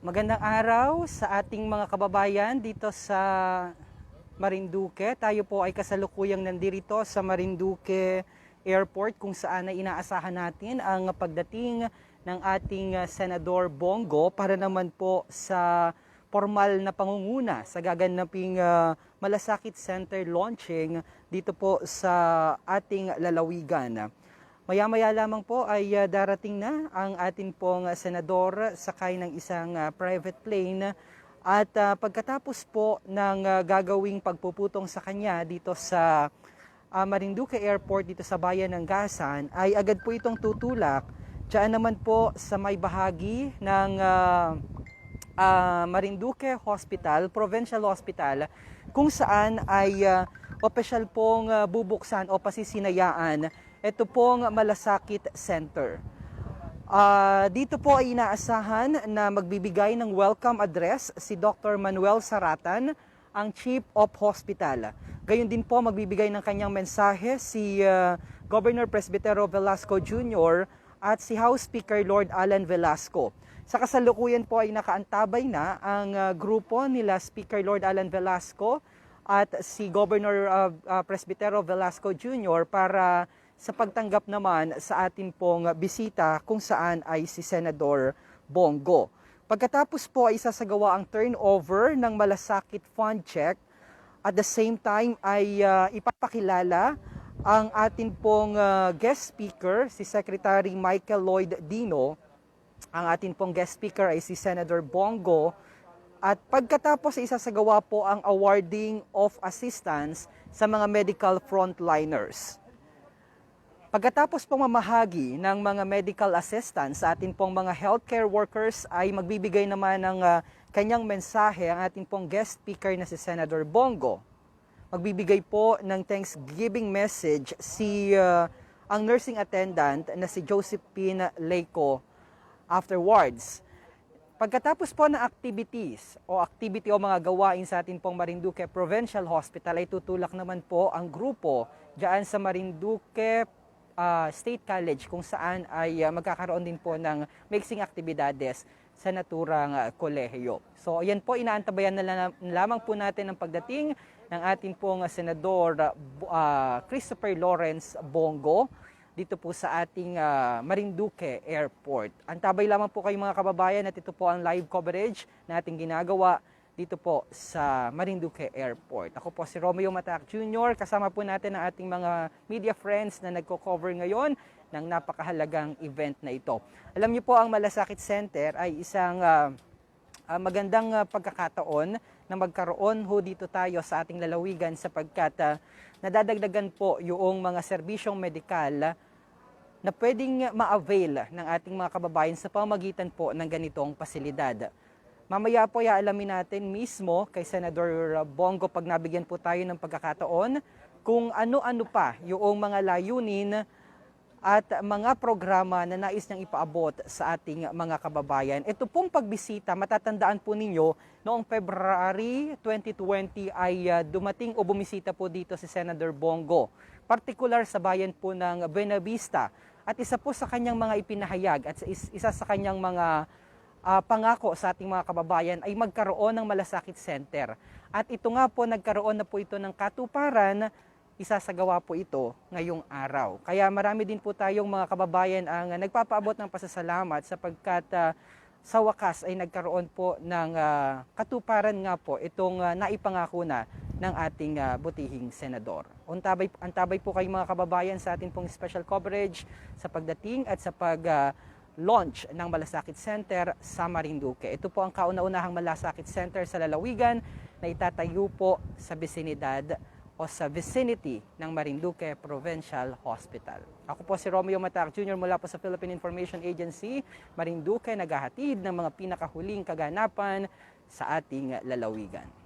Magandang araw sa ating mga kababayan dito sa Marinduque. Tayo po ay kasalukuyang nandirito sa Marinduque Airport kung saan ay inaasahan natin ang pagdating ng ating uh, Senador Bongo para naman po sa formal na pangunguna sa gaganaping uh, Malasakit Center launching dito po sa ating lalawigan. Maya-maya lamang po ay uh, darating na ang atin pong uh, senador sakay ng isang uh, private plane. At uh, pagkatapos po ng uh, gagawing pagpuputong sa kanya dito sa uh, Marinduque Airport dito sa bayan ng Gasan ay agad po itong tutulak. Diyan naman po sa may bahagi ng uh, uh, Marinduque Hospital, Provincial Hospital, kung saan ay uh, opisyal pong uh, bubuksan o pasisinayaan ito pong Malasakit Center. Ah, dito po ay inaasahan na magbibigay ng welcome address si Dr. Manuel Saratan, ang Chief of Hospital. Gayon din po magbibigay ng kanyang mensahe si ah, Governor Presbitero Velasco Jr. at si House Speaker Lord Alan Velasco. Sa kasalukuyan po ay nakaantabay na ang ah, grupo nila Speaker Lord Alan Velasco at si Governor ah, ah, Presbitero Velasco Jr. para sa pagtanggap naman sa atin pong bisita kung saan ay si Senador Bongo. Pagkatapos po ay sasagawa ang turnover ng malasakit fund check. At the same time ay uh, ipapakilala ang atin pong uh, guest speaker, si Secretary Michael Lloyd Dino. Ang atin pong guest speaker ay si Senator Bongo. At pagkatapos ay isasagawa po ang awarding of assistance sa mga medical frontliners. Pagkatapos pong mamahagi ng mga medical assistance sa atin pong mga healthcare workers ay magbibigay naman ng uh, kanyang mensahe ang ating pong guest speaker na si Senator Bongo. Magbibigay po ng Thanksgiving message si uh, ang nursing attendant na si Josephine Leiko afterwards. Pagkatapos po ng activities o activity o mga gawain sa atin pong Marinduque Provincial Hospital ay tutulak naman po ang grupo diyan sa Marinduque uh, State College kung saan ay uh, magkakaroon din po ng mixing aktibidades sa naturang uh, kolehiyo. So ayan po, inaantabayan na lang, lamang po natin ang pagdating ng ating pong Senador uh, Christopher Lawrence Bongo dito po sa ating uh, Marinduque Airport. Antabay lamang po kayo mga kababayan at ito po ang live coverage na ating ginagawa dito po sa Marinduque Airport. Ako po si Romeo Matac Jr. Kasama po natin ang ating mga media friends na nagko-cover ngayon ng napakahalagang event na ito. Alam niyo po ang Malasakit Center ay isang uh, uh, magandang uh, pagkakataon na magkaroon ho dito tayo sa ating lalawigan sapagkat uh, nadadagdagan po yung mga serbisyong medikal na pwedeng ma-avail ng ating mga kababayan sa pamagitan po ng ganitong pasilidad. Mamaya po alamin natin mismo kay Senador Bongo pag nabigyan po tayo ng pagkakataon kung ano-ano pa yung mga layunin at mga programa na nais niyang ipaabot sa ating mga kababayan. Ito pong pagbisita, matatandaan po ninyo, noong February 2020 ay uh, dumating o bumisita po dito si Senator Bongo, particular sa bayan po ng Buena Vista. At isa po sa kanyang mga ipinahayag at isa sa kanyang mga uh, pangako sa ating mga kababayan ay magkaroon ng malasakit center. At ito nga po, nagkaroon na po ito ng katuparan, isasagawa po ito ngayong araw. Kaya marami din po tayong mga kababayan ang nagpapaabot ng pasasalamat sapagkat uh, sa wakas ay nagkaroon po ng uh, katuparan nga po itong uh, naipangako na ng ating uh, butihing senador. Antabay, antabay po kayo mga kababayan sa ating pong special coverage sa pagdating at sa pag uh, launch ng Malasakit Center sa Marinduque. Ito po ang kauna-unahang Malasakit Center sa lalawigan na itatayo po sa bisinidad o sa vicinity ng Marinduque Provincial Hospital. Ako po si Romeo Matac Jr. mula po sa Philippine Information Agency, Marinduque, naghahatid ng mga pinakahuling kaganapan sa ating lalawigan.